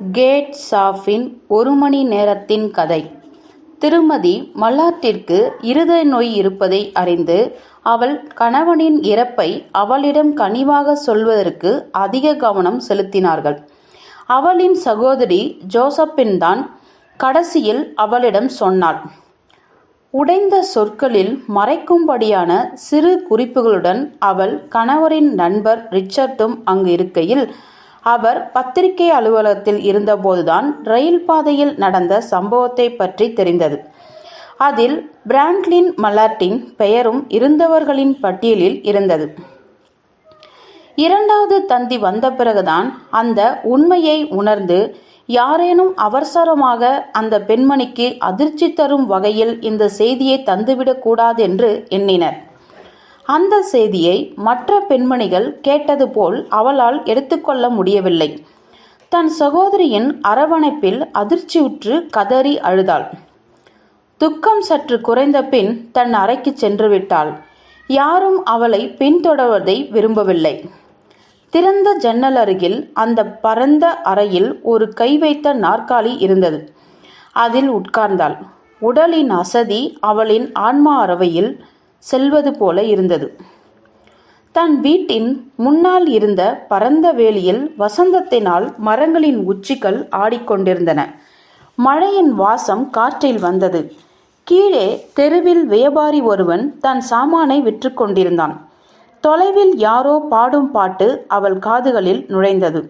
Gate சாஃபின் ஒரு மணி நேரத்தின் கதை. திருமதி மல்லாட்டிற்கு இருதய நோய் இருப்பதை அறிந்து அவள் கணவனின் இறப்பை அவளிடம் கனிவாக சொல்வதற்கு அதிக கவனம் செலுத்தினார்கள். அவளின் சகோதரி ஜோசப்பின் தான் கடைசியில் அவளிடம் சொன்னாள் உடைந்த சொற்களில் மறைக்கும்படியான சிறு குறிப்புகளுடன் அவள் கணவரின் நண்பர் ரிச்சர்டும் அங்கு இருக்கையில் அவர் பத்திரிகை அலுவலகத்தில் இருந்தபோதுதான் ரயில் பாதையில் நடந்த சம்பவத்தை பற்றி தெரிந்தது. அதில் பிராண்ட்லின் மலாட்டின் பெயரும் இருந்தவர்களின் பட்டியலில் இருந்தது. இரண்டாவது தந்தி வந்த பிறகுதான் அந்த உண்மையை உணர்ந்து யாரேனும் அவசரமாக அந்த பெண்மணிக்கு அதிர்ச்சி தரும் வகையில் இந்த செய்தியை தந்துவிடக் கூடாதென்று எண்ணினர். அந்த செய்தியை மற்ற பெண்மணிகள் கேட்டது போல் அவளால் எடுத்துக்கொள்ள முடியவில்லை. தன் சகோதரியின் அரவணைப்பில் அதிர்ச்சியுற்று கதறி அழுதாள். துக்கம் சற்று குறைந்த பின் தன் அறைக்கு சென்று விட்டாள். யாரும் அவளை பின்தொடர்வதை விரும்பவில்லை. திறந்த ஜன்னல் அருகில் அந்த பரந்த அறையில் ஒரு கை வைத்த நாற்காலி இருந்தது. அதில் உட்கார்ந்தாள். உடலின் அசதி அவளின் ஆன்மா அறவையில் செல்வது போல இருந்தது. தன் வீட்டின் முன்னால் இருந்த பரந்த வேலியில் வசந்தத்தினால் மரங்களின் உச்சிகள் ஆடிக்கொண்டிருந்தன. மழையின் வாசம் காற்றில் வந்தது. கீழே தெருவில் வியாபாரி ஒருவன் தன் சாமானை விற்று கொண்டிருந்தான். தொலைவில் யாரோ பாடும் பாட்டு அவள் காதுகளில் நுழைந்தது.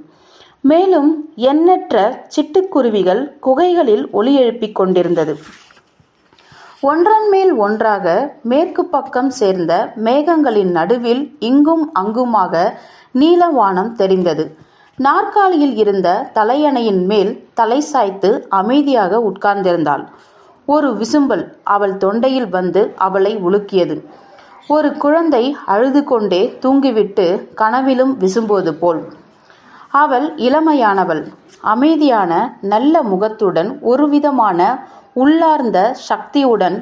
மேலும் எண்ணற்ற சிட்டுக்குருவிகள் குகைகளில் ஒலி எழுப்பிக் கொண்டிருந்தது. ஒன்றன் மேல் ஒன்றாக மேற்கு பக்கம் சேர்ந்த மேகங்களின் நடுவில் இங்கும் அங்குமாக நீலவானம் தெரிந்தது. நாற்காலியில் இருந்த தலையணையின் மேல் தலை சாய்த்து அமைதியாக உட்கார்ந்திருந்தாள். ஒரு விசும்பல் அவள் தொண்டையில் வந்து அவளை உலுக்கியது. ஒரு குழந்தை அழுது கொண்டே தூங்கிவிட்டு கனவிலும் விசும்போது போல். அவள் இளமையானவள். அமைதியான நல்ல முகத்துடன் ஒருவிதமான உள்ளார்ந்த சக்தியுடன்.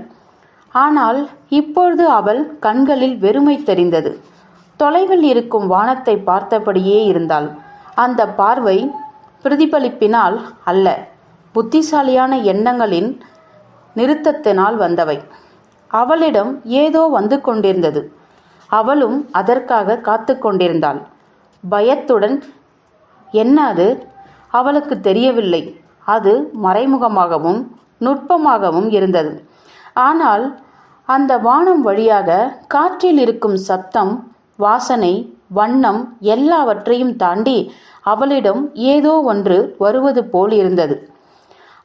ஆனால் இப்பொழுது அவள் கண்களில் வெறுமை தெரிந்தது. தொலைவில் இருக்கும் வானத்தை பார்த்தபடியே இருந்தாள். அந்த பார்வை பிரதிபலிப்பினால் அல்ல புத்திசாலியான எண்ணங்களின் நிறுத்தத்தினால் வந்தவை. அவளிடம் ஏதோ வந்து கொண்டிருந்தது. அவளும் அதற்காக காத்து கொண்டிருந்தாள். பயத்துடன் என்ன அது? அவளுக்கு தெரியவில்லை. அது மறைமுகமாகவும் நுட்பமாகவும் இருந்தது. ஆனால் அந்த வானம் வழியாக காற்றில் இருக்கும் சப்தம் வாசனை வண்ணம் எல்லாவற்றையும் தாண்டி அவளிடம் ஏதோ ஒன்று வருவது போல் இருந்தது.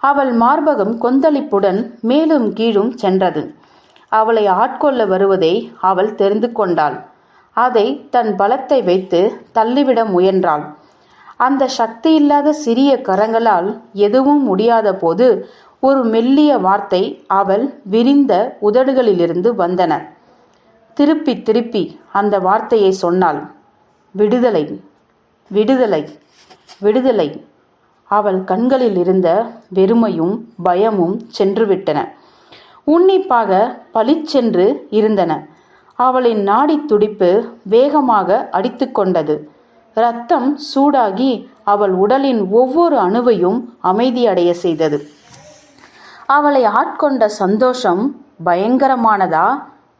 அவள் மார்பகம் கொந்தளிப்புடன் மேலும் கீழும் சென்றது. அவளை ஆட்கொள்ள வருவதை அவள் தெரிந்து கொண்டாள். அதை தன் பலத்தை வைத்து தள்ளிவிட முயன்றாள். அந்த சக்தியில்லாத சிறிய கரங்களால் எதுவும் முடியாத போது ஒரு மெல்லிய வார்த்தை அவள் விரிந்த உதடுகளிலிருந்து வந்தன. திருப்பி திருப்பி அந்த வார்த்தையை சொன்னாள். விடுதலை விடுதலை விடுதலை. அவள் கண்களில் இருந்த வெறுமையும் பயமும் சென்றுவிட்டன. உன்னிப்பாக பளிச்சென்று இருந்தன. அவளின் நாடி துடிப்பு வேகமாக அடித்து கொண்டது. இரத்தம் சூடாகி அவள் உடலின் ஒவ்வொரு அணுவையும் அமைதியடைய செய்தது. அவளை ஆட்கொண்ட சந்தோஷம் பயங்கரமானதா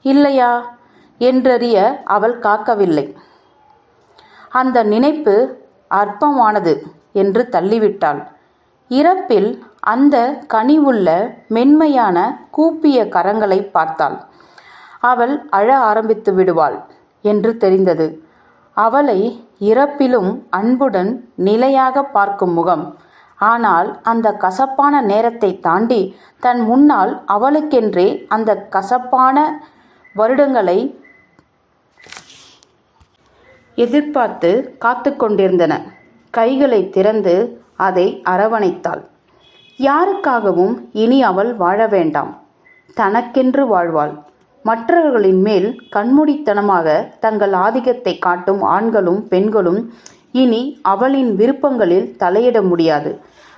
இல்லையா? என்றறிய அவள் காக்கவில்லை. அந்த நினைப்பு அற்பமானது என்று தள்ளிவிட்டாள். இறப்பில் அந்த கனிவுள்ள மென்மையான கூப்பிய கரங்களை பார்த்தாள். அவள் அழ ஆரம்பித்து விடுவாள் என்று தெரிந்தது. அவளை இறப்பிலும் அன்புடன் நிலையாக பார்க்கும் முகம் ஆனால் அந்த கசப்பான நேரத்தை தாண்டி தன் முன்னால் அவளுக்கென்றே அந்த கசப்பான வருடங்களை எதிர்பார்த்து காத்து கொண்டிருந்தன. கைகளை திறந்து அதை அரவணைத்தாள். யாருக்காகவும் இனி அவள் வாழ வேண்டாம். தனக்கென்று வாழ்வாள். மற்றவர்களின் மேல் கண்மூடித்தனமாக தங்கள் ஆதிக்கத்தை காட்டும் ஆண்களும் பெண்களும் இனி அவளின் விருப்பங்களில் தலையிட முடியாது.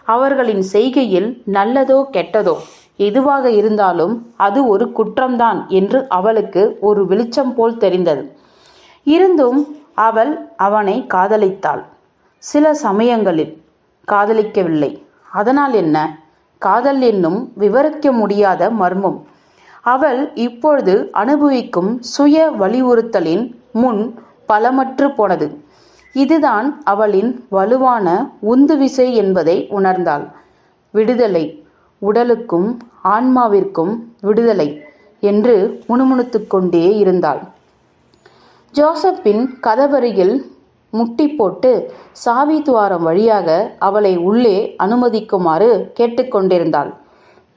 அவர்களின் செய்கையில் நல்லதோ கெட்டதோ எதுவாக இருந்தாலும் அது ஒரு குற்றம்தான் என்று அவளுக்கு ஒரு வெளிச்சம் போல் தெரிந்தது. இருந்தும் அவள் அவனை காதலித்தாள். சில சமயங்களில் காதலிக்கவில்லை. அதனால் என்ன? காதல் என்னும் விவரிக்க முடியாத மர்மம். அவள் இப்பொழுது அனுபவிக்கும் சுய வலியுறுத்தலின் முன் பலமற்று போனது. இதுதான் அவளின் வலுவான உந்துவிசை என்பதை உணர்ந்தாள். விடுதலை. உடலுக்கும் ஆன்மாவிற்கும் விடுதலை என்று முணுமுணுத்துக் கொண்டே இருந்தாள். ஜோசப்பின் கதவருகில் முட்டி போட்டு சாவி துவாரம் வழியாக அவளை உள்ளே அனுமதிக்குமாறு கேட்டுக்கொண்டிருந்தாள்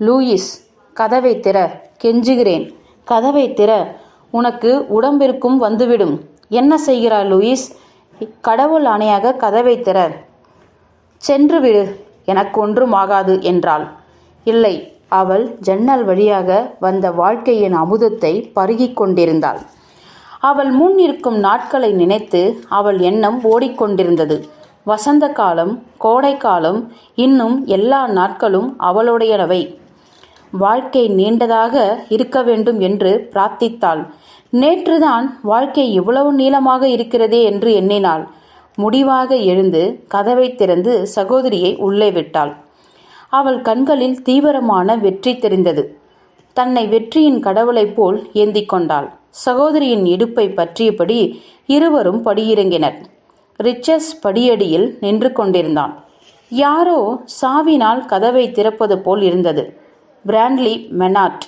லூயிஸ் கதவை திற கெஞ்சுகிறேன். கதவை திற. உனக்கு உடம்பிற்கும் வந்துவிடும். என்ன செய்கிறாய் லூயிஸ்? கடவுள் ஆணையாக கதவை திற. சென்று விடு எனக்கு ஒன்றும் ஆகாது என்றாள். இல்லை அவள் ஜன்னல் வழியாக வந்த வாழ்க்கையின் அமுதத்தை பருகிக் கொண்டிருந்தாள். அவள் முன் இருக்கும் நாட்களை நினைத்து அவள் எண்ணம் ஓடிக்கொண்டிருந்தது. வசந்த காலம் கோடை காலம் இன்னும் எல்லா நாட்களும் அவளுடையனவை. வாழ்க்கை நீண்டதாக இருக்க வேண்டும் என்று பிரார்த்தித்தாள். நேற்றுதான் வாழ்க்கை இவ்வளவு நீளமாக இருக்கிறதே என்று எண்ணினாள். முடிவாக எழுந்து கதவை திறந்து சகோதரியை உள்ளே விட்டாள். அவள் கண்களில் தீவிரமான வெற்றி தெரிந்தது. தன்னை வெற்றியின் கடவுளைப் போல் ஏந்திக் கொண்டாள். சகோதரியின் இடுப்பை பற்றியபடி இருவரும் படியிறங்கினர். ரிச்சர்ஸ் படியடியில் நின்று கொண்டிருந்தான். யாரோ சாவினால் கதவை திறப்பது போல் இருந்தது. பிராண்ட்லி மெனாட்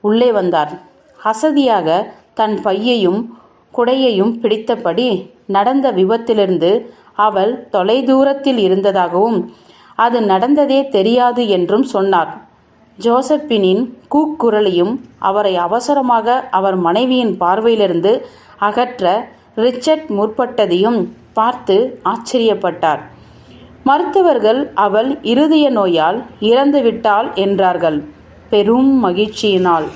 உள்ளே வந்தார். அசதியாக தன் பையையும் குடையையும் பிடித்தபடி நடந்த விபத்திலிருந்து அவள் தொலைதூரத்தில் இருந்ததாகவும் அது நடந்ததே தெரியாது என்றும் சொன்னார். ஜோசப்பினின் கூக்குரலையும் அவரை அவசரமாக அவர் மனைவியின் பார்வையிலிருந்து அகற்ற ரிச்சர்ட் முற்பட்டதையும் பார்த்து ஆச்சரியப்பட்டார். மருத்துவர்கள் அவள் இருதய நோயால் இறந்துவிட்டாள் என்றார்கள். பெரும் மகிழ்ச்சியினால்.